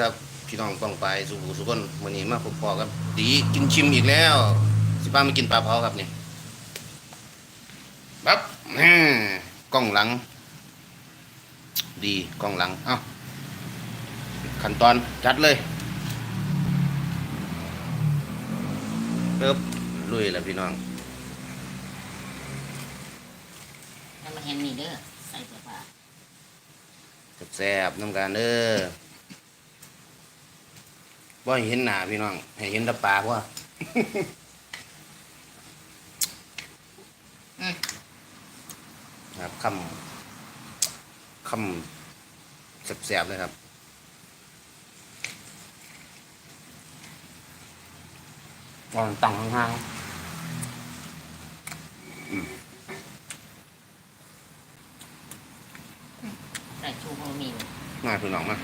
ครับพี่น้องป้องไปสุขุสุขคนวันนี้มาพบพอกับตีกินชิมอีกแล้ว สิป้ามากินปลาเผาครับนี่ปั๊บแหม่กล้องหลัง ดีกล้องหลัง เอ้าขั้นตอนจัดเลยเริ่มลุยแล้วพี่น้องแล้วมาเห็นนี่เด้อใส่เสื้อผ้าแซ่บๆน้ำกันเด้อ บ่ให้เห็นหน้าพี่น้องให้เห็นแตะปากว่า อืม ครับคำคำแสบๆเลยครับ วางตังห่างใส่ชูโฮมีเลยๆมาพี่น้องมา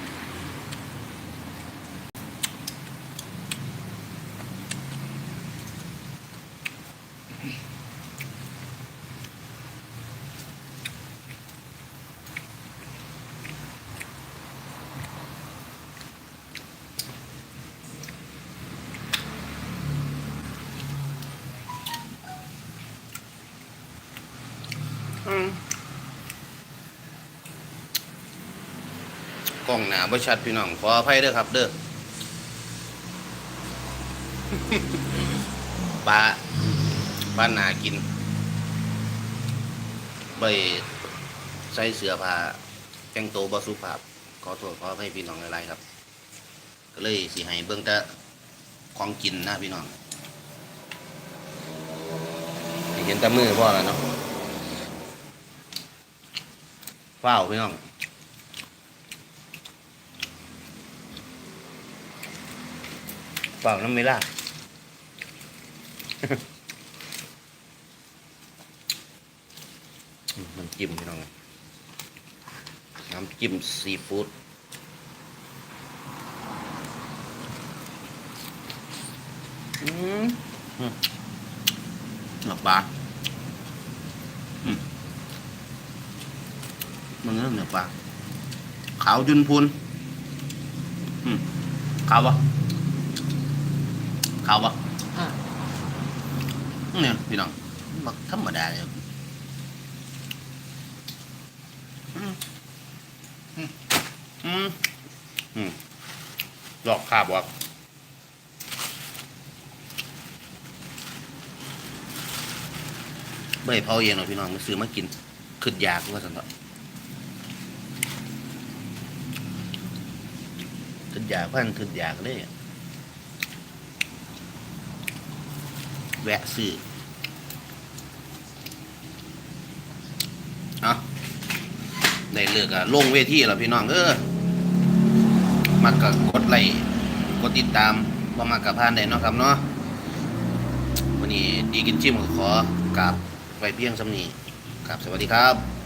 กล้องหนาบ่ชัดพี่น้อง ขออภัยเด้อครับ เด้อปลาปลาหนากินไปใส่เสื้อผ้าแต่งตัวบ่สุภาพ ขอโทษขออภัยพี่น้องหลายๆครับ ก็เลยสิให้เบิ่งแต่ของกินนะพี่น้องให้เห็นแต่มือพ่อแล้วเนาะ ว้าวพี่น้องเปล่าน้ำไม่ล่าอืมน้ำจิ้มพี่น้องน้ำจิ้มซีฟู้ดอืมอืมหลับปลาอื มันเริ่มเหนือปลาขาวจุนพูนอืมขาวปะเขาปะอ่าเนี่ยพี่น้องบักธรรมดาเลยอืมอืมอืมอืมหลอกคาบวะเบ่เผาเองหรอกพี่น้องมาซื้อมากินขึ้นยากว่าสันต่ อยากพันขึ้นยากเลยแวะซื้อเอาได้เลือกอะลงเวทีแล้วพี่น้องเออมักก็กดไลค์กดติดตามบ่มากกับพานได้เนาะครับเนาะวันนี้ดีกินจิ้มขอกราบไว้เพียงสำนีครับสวัสดีครับ